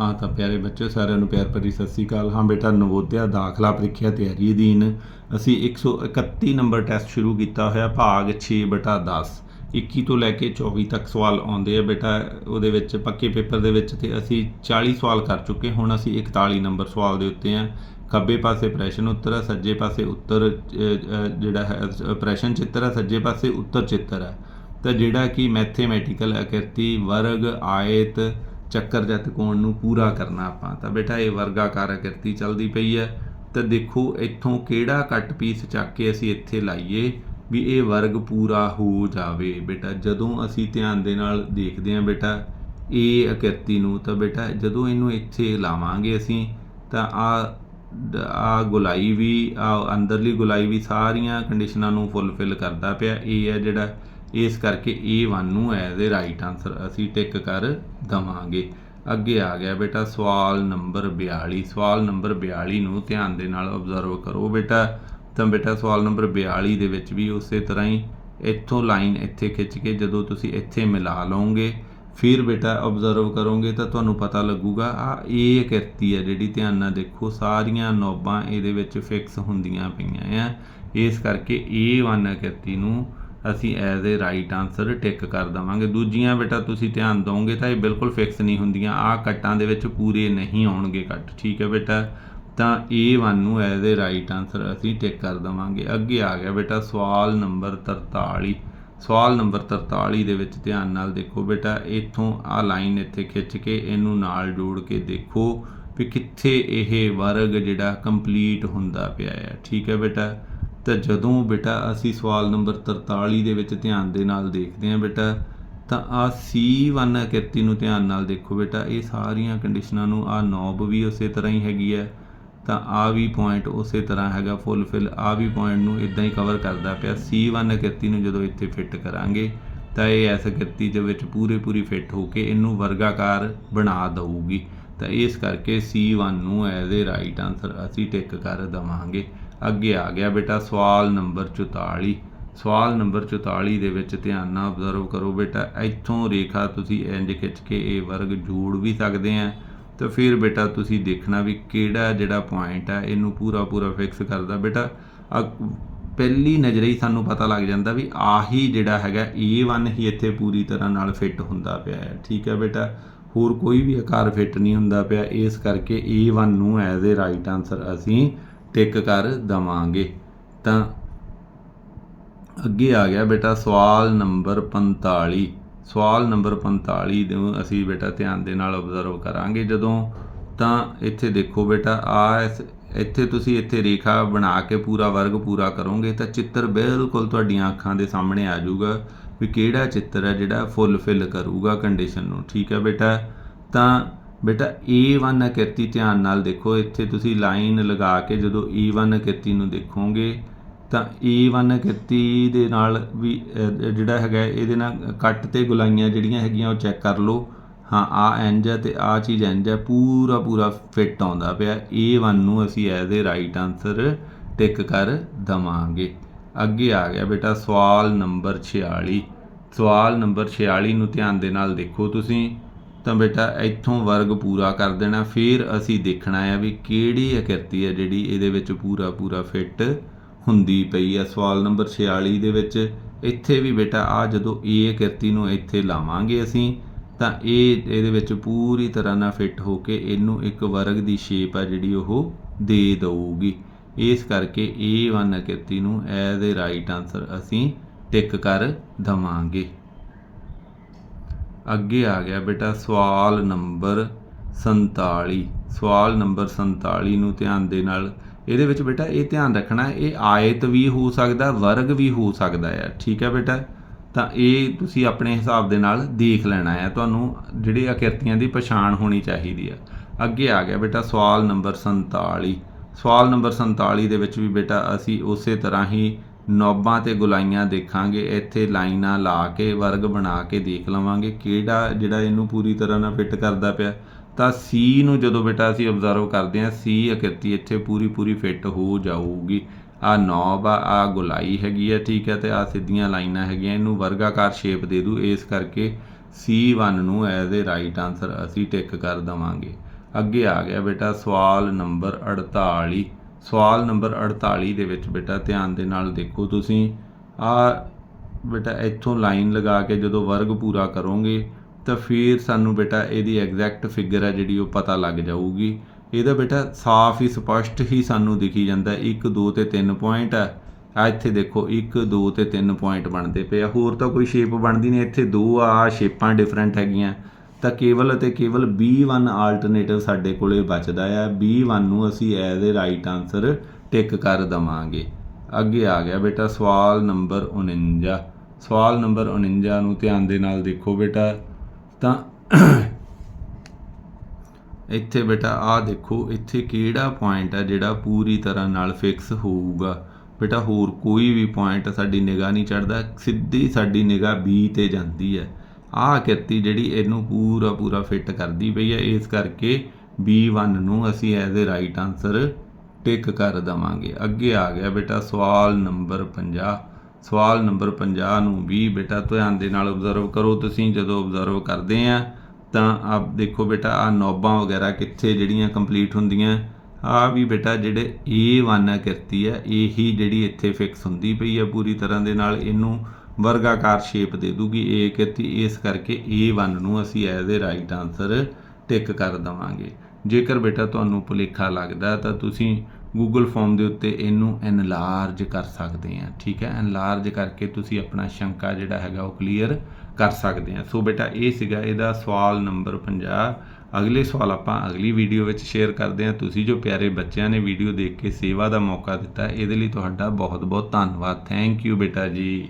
ਹਾਂ ਤਾਂ ਪਿਆਰੇ ਬੱਚਿਓ, ਸਾਰਿਆਂ ਨੂੰ ਪਿਆਰ ਭਰੀ ਸਤਿ ਸ੍ਰੀ ਅਕਾਲ। ਹਾਂ ਬੇਟਾ, ਨਵੋਦਿਆ ਦਾਖਲਾ ਪ੍ਰੀਖਿਆ ਤਿਆਰੀ ਅਧੀਨ ਅਸੀਂ 131 ਨੰਬਰ ਟੈਸਟ ਸ਼ੁਰੂ ਕੀਤਾ ਹੋਇਆ, ਭਾਗ 6 ਬਟਾ 10 21 ਤੋਂ ਲੈ ਕੇ 24 ਤੱਕ ਸਵਾਲ ਆਉਂਦੇ ਆ ਬੇਟਾ, ਉਹਦੇ ਵਿੱਚ ਪੱਕੇ ਪੇਪਰ ਦੇ ਵਿੱਚ ਤੇ ਅਸੀਂ 40 ਸਵਾਲ ਕਰ ਚੁੱਕੇ ਹੁਣ ਅਸੀਂ 41 ਨੰਬਰ ਸਵਾਲ ਦੇ ਉੱਤੇ ਆ ਖੱਬੇ ਪਾਸੇ ਪ੍ਰੈਸ਼ਨ ਉੱਤਰ ਹੈ, ਸੱਜੇ ਪਾਸੇ ਉੱਤਰ ਜਿਹੜਾ ਹੈ ਪ੍ਰੈਸ਼ਨ ਚਿੱਤਰ ਹੈ, ਸੱਜੇ ਪਾਸੇ ਉੱਤਰ ਚਿੱਤਰ ਹੈ। ਤਾਂ ਜਿਹੜਾ ਕਿ ਮੈਥਮੈਟੀਕਲ ਆਕ੍ਰਿਤੀ, ਵਰਗ, ਆਇਤ ਚੱਕਰ ਜਤ ਕੋਣ ਨੂੰ ਪੂਰਾ ਕਰਨਾ ਆਪਾਂ। ਤਾਂ ਬੇਟਾ ਇਹ ਵਰਗਾਕਾਰ ਆਕ੍ਰਿਤੀ ਚੱਲਦੀ ਪਈ ਹੈ। ਤਾਂ ਦੇਖੋ, ਇੱਥੋਂ ਕਿਹੜਾ ਕੱਟ ਪੀਸ ਚੱਕ ਕੇ ਅਸੀਂ ਇੱਥੇ ਲਾਈਏ ਵੀ ਇਹ ਵਰਗ ਪੂਰਾ ਹੋ ਜਾਵੇ। ਬੇਟਾ, ਜਦੋਂ ਅਸੀਂ ਧਿਆਨ ਦੇ ਨਾਲ ਦੇਖਦੇ ਹਾਂ ਬੇਟਾ, ਇਹ ਆਕ੍ਰਿਤੀ ਨੂੰ, ਤਾਂ ਬੇਟਾ ਜਦੋਂ ਇਹਨੂੰ ਇੱਥੇ ਲਾਵਾਂਗੇ ਅਸੀਂ, ਤਾਂ ਆ ਆ ਗੁਲਾਈ ਵੀ, ਆ ਅੰਦਰਲੀ ਗੁਲਾਈ ਵੀ ਸਾਰੀਆਂ ਕੰਡੀਸ਼ਨਾਂ ਨੂੰ ਫੁੱਲਫਿਲ ਕਰਦਾ ਪਿਆ। ਇਹ ਹੈ ਜਿਹੜਾ ਇਸ ਕਰਕੇ A1 ਨੂੰ ਐਜ਼ ਅ ਰਾਈਟ ਆਨਸਰ ਅਸੀਂ ਟਿਕ ਕਰ ਦਵਾਂਗੇ। ਅੱਗੇ ਆ ਗਿਆ ਬੇਟਾ ਸਵਾਲ ਨੰਬਰ 42 ਸਵਾਲ ਨੰਬਰ 42 ਨੂੰ ਧਿਆਨ ਦੇ ਨਾਲ ਆਬਜ਼ਰਵ ਕਰੋ ਬੇਟਾ। ਤਾਂ ਬੇਟਾ ਸਵਾਲ ਨੰਬਰ 42 ਦੇ ਵਿੱਚ ਵੀ ਉਸੇ ਤਰ੍ਹਾਂ ਹੀ ਇੱਥੋਂ ਲਾਈਨ ਇੱਥੇ ਖਿੱਚ ਕੇ ਜਦੋਂ ਤੁਸੀਂ ਇੱਥੇ ਮਿਲਾ ਲਓਗੇ, ਫਿਰ ਬੇਟਾ ਆਬਜ਼ਰਵ ਕਰੋਗੇ ਤਾਂ ਤੁਹਾਨੂੰ ਪਤਾ ਲੱਗੂਗਾ, ਆ ਇਹ ਕਿਰਤੀ ਹੈ ਜਿਹੜੀ ਧਿਆਨ ਨਾਲ ਦੇਖੋ, ਸਾਰੀਆਂ ਨੋਬਾਂ ਇਹਦੇ ਵਿੱਚ ਫਿਕਸ ਹੁੰਦੀਆਂ ਪਈਆਂ ਆ। ਇਸ ਕਰਕੇ A1 ਕਿਰਤੀ ਨੂੰ ਅਸੀਂ as a right answer tick ਕਰ ਦਵਾਂਗੇ। ਦੂਜੀਆਂ ਬੇਟਾ ਤੁਸੀਂ ਧਿਆਨ ਦਿਓਗੇ ਤਾਂ ਇਹ ਬਿਲਕੁਲ ਫਿਕਸ ਨਹੀਂ ਹੁੰਦੀਆਂ। ਆ ਕੱਟਾਂ ਦੇ ਵਿੱਚ ਪੂਰੇ ਨਹੀਂ ਆਉਣਗੇ ਕੱਟ। ਠੀਕ ਹੈ ਬੇਟਾ? ਤਾਂ A1 ਨੂੰ ਐਜ਼ ਅ ਰਾਈਟ ਆਨਸਰ ਅਸੀਂ ਟਿਕ ਕਰ ਦਵਾਂਗੇ। ਅੱਗੇ ਆ ਗਿਆ ਬੇਟਾ ਸਵਾਲ ਨੰਬਰ 43 ਸਵਾਲ ਨੰਬਰ 43 ਦੇ ਵਿੱਚ ਧਿਆਨ ਨਾਲ ਦੇਖੋ ਬੇਟਾ, ਇੱਥੋਂ ਆ ਲਾਈਨ ਇੱਥੇ ਖਿੱਚ ਕੇ ਇਹਨੂੰ ਨਾਲ ਜੋੜ ਕੇ ਦੇਖੋ ਵੀ ਕਿੱਥੇ ਇਹ ਵਰਗ ਜਿਹੜਾ ਕੰਪਲੀਟ ਹੁੰਦਾ ਪਿਆ ਹੈ ਠੀਕ ਹੈ ਬੇਟਾ? ਤਾਂ ਜਦੋਂ ਬੇਟਾ ਅਸੀਂ ਸਵਾਲ ਨੰਬਰ 43 ਦੇ ਵਿੱਚ ਧਿਆਨ ਦੇ ਨਾਲ ਦੇਖਦੇ ਹਾਂ ਬੇਟਾ, ਤਾਂ ਆ C1 ਕਿਰਤੀ ਨੂੰ ਧਿਆਨ ਨਾਲ ਦੇਖੋ ਬੇਟਾ, ਇਹ ਸਾਰੀਆਂ ਕੰਡੀਸ਼ਨਾਂ ਨੂੰ ਆ ਨੌਬ ਵੀ ਉਸੇ ਤਰ੍ਹਾਂ ਹੀ ਹੈਗੀ ਹੈ, ਤਾਂ ਆ ਵੀ ਪੁਆਇੰਟ ਉਸੇ ਤਰ੍ਹਾਂ ਹੈਗਾ ਫੁੱਲਫਿਲ ਆ ਵੀ ਪੁਆਇੰਟ ਨੂੰ ਇਦਾਂ ਹੀ ਕਵਰ ਕਰਦਾ ਪਿਆ। C1 ਕਿਰਤੀ ਨੂੰ ਜਦੋਂ ਇੱਥੇ ਫਿੱਟ ਕਰਾਂਗੇ, ਤਾਂ ਇਹ ਐਸ ਕਿਰਤੀ ਦੇ ਵਿੱਚ ਪੂਰੇ ਪੂਰੀ ਫਿੱਟ ਹੋ ਕੇ ਇਹਨੂੰ ਵਰਗਾਕਾਰ ਬਣਾ ਦਊਗੀ। ਤਾਂ ਇਸ ਕਰਕੇ C1 ਨੂੰ ਐਜ਼ ਅ ਰਾਈਟ ਆਨਸਰ ਅਸੀਂ ਟਿਕ ਕਰ ਦਵਾਂਗੇ। ਅੱਗੇ ਆ ਗਿਆ ਬੇਟਾ, ਸਵਾਲ ਨੰਬਰ 44 ਸਵਾਲ ਨੰਬਰ 44 ਦੇ ਵਿੱਚ ਧਿਆਨ ਨਾਲ ਆਬਜ਼ਰਵ ਕਰੋ ਬੇਟਾ, ਇੱਥੋਂ ਰੇਖਾ ਤੁਸੀਂ ਇੰਜ ਖਿੱਚ ਕੇ ਇਹ ਵਰਗ ਜੋੜ ਵੀ ਸਕਦੇ ਆ। ਤਾਂ ਫਿਰ ਬੇਟਾ ਤੁਸੀਂ ਦੇਖਣਾ ਵੀ ਕਿਹੜਾ ਜਿਹੜਾ ਪੁਆਇੰਟ ਹੈ ਇਹਨੂੰ ਪੂਰਾ ਪੂਰਾ ਫਿਕਸ ਕਰਦਾ ਬੇਟਾ। ਆਹ ਪਹਿਲੀ ਨਜ਼ਰੇ ਹੀ ਸਾਨੂੰ ਪਤਾ ਲੱਗ ਜਾਂਦਾ ਵੀ ਆਹੀ ਜਿਹੜਾ ਹੈਗਾ A1 ਹੀ ਇੱਥੇ ਪੂਰੀ ਤਰ੍ਹਾਂ ਨਾਲ ਫਿੱਟ ਹੁੰਦਾ ਪਿਆ ਹੈ। ਠੀਕ ਹੈ ਬੇਟਾ? ਹੋਰ ਕੋਈ ਵੀ ਆਕਾਰ ਫਿੱਟ ਨਹੀਂ ਹੁੰਦਾ ਪਿਆ। ਇਸ ਕਰਕੇ A1 ਨੂੰ ਐਜ਼ ਅ ਰਾਈਟ ਆਨਸਰ ਅਸੀਂ ਟਿਕ ਕਰ ਦਵਾਂਗੇ। ਤਾਂ ਅੱਗੇ ਆ ਗਿਆ ਬੇਟਾ ਸਵਾਲ ਨੰਬਰ 45 ਸਵਾਲ ਨੰਬਰ 45 ਨੂੰ ਅਸੀਂ ਬੇਟਾ ਧਿਆਨ ਦੇ ਨਾਲ ਆਬਜ਼ਰਵ ਕਰਾਂਗੇ। ਜਦੋਂ ਤਾਂ ਇੱਥੇ ਦੇਖੋ ਬੇਟਾ, ਆ ਇਸ, ਇੱਥੇ ਤੁਸੀਂ ਇੱਥੇ ਰੇਖਾ ਬਣਾ ਕੇ ਪੂਰਾ ਵਰਗ ਪੂਰਾ ਕਰੋਗੇ ਤਾਂ ਚਿੱਤਰ ਬਿਲਕੁਲ ਤੁਹਾਡੀਆਂ ਅੱਖਾਂ ਦੇ ਸਾਹਮਣੇ ਆ ਜਾਊਗਾ ਵੀ ਕਿਹੜਾ ਚਿੱਤਰ ਹੈ ਜਿਹੜਾ ਫੁੱਲਫਿਲ ਕਰੂਗਾ ਕੰਡੀਸ਼ਨ ਨੂੰ। ਠੀਕ ਹੈ ਬੇਟਾ? ਤਾਂ ਬੇਟਾ A1 ਆਕ੍ਰਿਤੀ ਧਿਆਨ ਨਾਲ ਦੇਖੋ, ਇੱਥੇ ਤੁਸੀਂ ਲਾਈਨ ਲਗਾ ਕੇ ਜਦੋਂ E1 ਆਕ੍ਰਿਤੀ ਨੂੰ ਦੇਖੋਗੇ, ਤਾਂ E1 ਆਕ੍ਰਿਤੀ ਦੇ ਨਾਲ ਵੀ ਜਿਹੜਾ ਹੈਗਾ, ਇਹਦੇ ਨਾਲ ਕੱਟ ਤੇ ਗੁਲਾਈਆਂ ਜਿਹੜੀਆਂ ਹੈਗੀਆਂ, ਉਹ ਚੈੱਕ ਕਰ ਲਓ। ਹਾਂ, ਆ ਇੰਜ ਹੈ ਤੇ ਆ ਚੀਜ਼ ਇੰਜ ਹੈ, ਪੂਰਾ ਪੂਰਾ ਫਿੱਟ ਆਉਂਦਾ ਪਿਆ। A1 ਨੂੰ ਅਸੀਂ as a right answer tick ਕਰ ਦਵਾਂਗੇ। ਅੱਗੇ ਆ ਗਿਆ ਬੇਟਾ, ਸਵਾਲ ਨੰਬਰ 46 ਸਵਾਲ ਨੰਬਰ 46 ਨੂੰ ਧਿਆਨ ਦੇ ਨਾਲ ਦੇਖੋ ਤੁਸੀਂ। ਤਾਂ ਬੇਟਾ ਇੱਥੋਂ ਵਰਗ ਪੂਰਾ ਕਰ ਦੇਣਾ। ਫਿਰ ਅਸੀਂ ਦੇਖਣਾ ਆ ਵੀ ਕਿਹੜੀ ਅਕਿਰਤੀ ਹੈ ਜਿਹੜੀ ਇਹਦੇ ਵਿੱਚ ਪੂਰਾ ਪੂਰਾ ਫਿੱਟ ਹੁੰਦੀ ਪਈ ਆ। ਸਵਾਲ ਨੰਬਰ 46 ਦੇ ਵਿੱਚ ਇੱਥੇ ਵੀ ਬੇਟਾ ਆ, ਜਦੋਂ ਇਹ ਆਕ੍ਰਿਤੀ ਨੂੰ ਇੱਥੇ ਲਾਵਾਂਗੇ ਅਸੀਂ, ਤਾਂ ਇਹ ਇਹਦੇ ਵਿੱਚ ਪੂਰੀ ਤਰ੍ਹਾਂ ਨਾਲ ਫਿੱਟ ਹੋ ਕੇ ਇਹਨੂੰ ਇੱਕ ਵਰਗ ਦੀ ਸ਼ੇਪ ਆ ਜਿਹੜੀ ਉਹ ਦੇ ਦਊਗੀ। ਇਸ ਕਰਕੇ A1 ਅਕਿਰਤੀ ਨੂੰ ਐਜ਼ ਅ ਰਾਈਟ ਆਨਸਰ ਅਸੀਂ ਟਿਕ ਕਰ ਦਵਾਂਗੇ। ਅੱਗੇ ਆ ਗਿਆ ਬੇਟਾ, ਸਵਾਲ ਨੰਬਰ 47 ਸਵਾਲ ਨੰਬਰ 47 ਨੂੰ ਧਿਆਨ ਦੇ ਨਾਲ, ਇਹਦੇ ਵਿੱਚ ਬੇਟਾ ਇਹ ਧਿਆਨ ਰੱਖਣਾ, ਇਹ ਆਇਤ ਵੀ ਹੋ ਸਕਦਾ, ਵਰਗ ਵੀ ਹੋ ਸਕਦਾ ਹੈ ਠੀਕ ਹੈ ਬੇਟਾ? ਤਾਂ ਇਹ ਤੁਸੀਂ ਆਪਣੇ ਹਿਸਾਬ ਦੇ ਨਾਲ ਦੇਖ ਲੈਣਾ ਹੈ ਤੁਹਾਨੂੰ ਜਿਹੜੇ ਆਕ੍ਰਿਤੀਆਂ ਦੀ ਪਛਾਣ ਹੋਣੀ ਚਾਹੀਦੀ ਹੈ ਅੱਗੇ ਆ ਗਿਆ ਬੇਟਾ, ਸਵਾਲ ਨੰਬਰ 47 ਸਵਾਲ ਨੰਬਰ 47 ਦੇ ਵਿੱਚ ਵੀ ਬੇਟਾ, ਅਸੀਂ ਉਸੇ ਤਰ੍ਹਾਂ ਹੀ ਨੋਬਾਂ ਤੇ ਗੁਲਾਈਆਂ ਦੇਖਾਂਗੇ, ਇੱਥੇ ਲਾਈਨਾਂ ਲਾ ਕੇ, ਵਰਗ ਬਣਾ ਕੇ ਦੇਖ ਲਵਾਂਗੇ ਕਿਹੜਾ ਜਿਹੜਾ ਇਹਨੂੰ ਪੂਰੀ ਤਰ੍ਹਾਂ ਨਾਲ ਫਿੱਟ ਕਰਦਾ ਪਿਆ। ਤਾਂ C ਨੂੰ ਜਦੋਂ ਬੇਟਾ ਅਸੀਂ ਆਬਜ਼ਰਵ ਕਰਦੇ ਹਾਂ C ਆਕ੍ਰਿਤੀ ਇੱਥੇ ਪੂਰੀ ਪੂਰੀ ਫਿੱਟ ਹੋ ਜਾਊਗੀ। ਆ ਨੌਬ ਆ ਆ ਗੁਲਾਈ ਹੈਗੀ ਆ, ਠੀਕ ਹੈ ਤੇ ਆ ਸਿੱਧੀਆਂ ਲਾਈਨਾਂ ਹੈਗੀਆਂ, ਇਹਨੂੰ ਵਰਗਾਕਾਰ ਸ਼ੇਪ ਦੇ ਦੂ। ਇਸ ਕਰਕੇ C1 ਨੂੰ ਐਜ਼ ਅ ਰਾਈਟ ਆਨਸਰ ਅਸੀਂ ਟਿਕ ਕਰ ਦਵਾਂਗੇ। ਅੱਗੇ ਆ ਗਿਆ ਬੇਟਾ ਸਵਾਲ ਨੰਬਰ 48 ਸਵਾਲ ਨੰਬਰ 48 ਦੇ ਵਿੱਚ ਬੇਟਾ, ਧਿਆਨ ਦੇ ਨਾਲ ਦੇਖੋ ਤੁਸੀਂ। ਆ ਬੇਟਾ, ਇੱਥੋਂ ਲਾਈਨ ਲਗਾ ਕੇ ਜਦੋਂ ਵਰਗ ਪੂਰਾ ਕਰੋਗੇ, ਤਾਂ ਫਿਰ ਸਾਨੂੰ ਬੇਟਾ ਇਹਦੀ ਐਗਜ਼ੈਕਟ ਫਿਗਰ ਹੈ ਜਿਹੜੀ ਉਹ ਪਤਾ ਲੱਗ ਜਾਊਗੀ। ਇਹਦਾ ਬੇਟਾ ਸਾਫ਼ ਹੀ, ਸਪਸ਼ਟ ਹੀ ਸਾਨੂੰ ਦਿਖੀ ਜਾਂਦਾ 1 2 ਤੇ 3 ਪੁਆਇੰਟ ਹੈ। ਆ ਇੱਥੇ ਦੇਖੋ 1 2 ਤੇ 3 ਪੁਆਇੰਟ ਬਣਦੇ ਪਏ ਆ। ਹੋਰ ਤਾਂ ਕੋਈ ਸ਼ੇਪ ਬਣਦੀ ਨਹੀਂ। ਇੱਥੇ ਦੋ ਆ ਸ਼ੇਪਾਂ ਡਿਫਰੈਂਟ ਹੈਗੀਆਂ। ਤਾਂ ਕੇਵਲ ਅਤੇ ਕੇਵਲ B1 ਆਲਟਰਨੇਟਿਵ ਸਾਡੇ ਕੋਲੇ ਬਚਦਾ ਆ। B1 ਨੂੰ ਅਸੀਂ as a right answer tick ਕਰ ਦਵਾਂਗੇ। ਅੱਗੇ ਆ ਗਿਆ ਬੇਟਾ, ਸਵਾਲ ਨੰਬਰ 49 ਸਵਾਲ ਨੰਬਰ 49 ਨੂੰ ਧਿਆਨ ਦੇ ਨਾਲ ਦੇਖੋ ਬੇਟਾ। ਤਾਂ ਇੱਥੇ ਬੇਟਾ, ਆਹ ਦੇਖੋ, ਇੱਥੇ ਕਿਹੜਾ ਪੁਆਇੰਟ ਆ ਜਿਹੜਾ ਪੂਰੀ ਤਰ੍ਹਾਂ ਨਾਲ ਫਿਕਸ ਹੋਊਗਾ? ਬੇਟਾ, ਹੋਰ ਕੋਈ ਵੀ ਪੁਆਇੰਟ ਸਾਡੀ ਨਿਗਾਹ ਨਹੀਂ ਚੜਦਾ ਸਿੱਧੀ ਸਾਡੀ ਨਿਗਾਹ B ਤੇ ਜਾਂਦੀ ਹੈ ਆਹ ਕਿਰਤੀ ਜਿਹੜੀ ਇਹਨੂੰ ਪੂਰਾ ਪੂਰਾ ਫਿੱਟ ਕਰਦੀ ਪਈ ਹੈ ਇਸ ਕਰਕੇ B1 ਨੂੰ ਅਸੀਂ as a right answer tick ਕਰ ਦਵਾਂਗੇ। ਅੱਗੇ ਆ ਗਿਆ ਬੇਟਾ ਸਵਾਲ ਨੰਬਰ 50 ਸਵਾਲ ਨੰਬਰ 50 ਨੂੰ ਵੀ ਬੇਟਾ ਧਿਆਨ ਦੇ ਨਾਲ ਆਬਜ਼ਰਵ ਕਰੋ, ਤੁਸੀਂ ਜਦੋਂ ਆਬਜ਼ਰਵ ਕਰਦੇ ਆ, ਤਾਂ ਆਪ ਦੇਖੋ ਬੇਟਾ ਆ ਨੋਬਾਂ ਵਗੈਰਾ ਕਿੱਥੇ ਜਿਹੜੀਆਂ ਕੰਪਲੀਟ ਹੁੰਦੀਆਂ। ਆ ਵੀ ਬੇਟਾ ਜਿਹੜੇ A1 ਹੈ ਕਿਰਤੀ ਹੈ ਇਹੀ ਜਿਹੜੀ ਇੱਥੇ ਫਿਕਸ ਹੁੰਦੀ ਪਈ ਹੈ ਪੂਰੀ ਤਰ੍ਹਾਂ ਦੇ ਨਾਲ, ਇਹਨੂੰ ਵਰਗਾਕਾਰ ਸ਼ੇਪ ਦੇ ਦੂਗੀ। ਇਹ ਕਿਰਤੀ ਇਸ ਕਰਕੇ A1 ਨੂੰ ਅਸੀਂ as a right answer tick ਕਰ ਦਵਾਂਗੇ। ਜੇਕਰ ਬੇਟਾ ਤੁਹਾਨੂੰ ਭੁਲੇਖਾ ਲੱਗਦਾ ਤਾਂ ਤੁਸੀਂ ਗੂਗਲ ਫਾਰਮ ਦੇ ਉੱਤੇ ਇਹਨੂੰ ਐਨਲਾਰਜ ਕਰ ਸਕਦੇ ਆ, ਠੀਕ ਹੈ? ਐਨਲਾਰਜ ਕਰਕੇ ਤੁਸੀਂ ਆਪਣਾ ਸ਼ੰਕਾ ਜਿਹੜਾ ਹੈਗਾ ਉਹ ਕਲੀਅਰ ਕਰ ਸਕਦੇ ਆ। ਸੋ ਬੇਟਾ, ਇਹ ਸੀਗਾ ਇਹਦਾ ਸਵਾਲ ਨੰਬਰ 50 ਅਗਲੇ ਸਵਾਲ ਆਪਾਂ ਅਗਲੀ ਵੀਡੀਓ ਵਿੱਚ ਸ਼ੇਅਰ ਕਰਦੇ ਹਾਂ ਤੁਸੀਂ ਜੋ ਪਿਆਰੇ ਬੱਚਿਆਂ ਨੇ ਵੀਡੀਓ ਦੇਖ ਕੇ ਸੇਵਾ ਦਾ ਮੌਕਾ ਦਿੱਤਾ, ਇਹਦੇ ਲਈ ਤੁਹਾਡਾ ਬਹੁਤ ਬਹੁਤ ਧੰਨਵਾਦ। ਥੈਂਕ ਯੂ ਬੇਟਾ ਜੀ।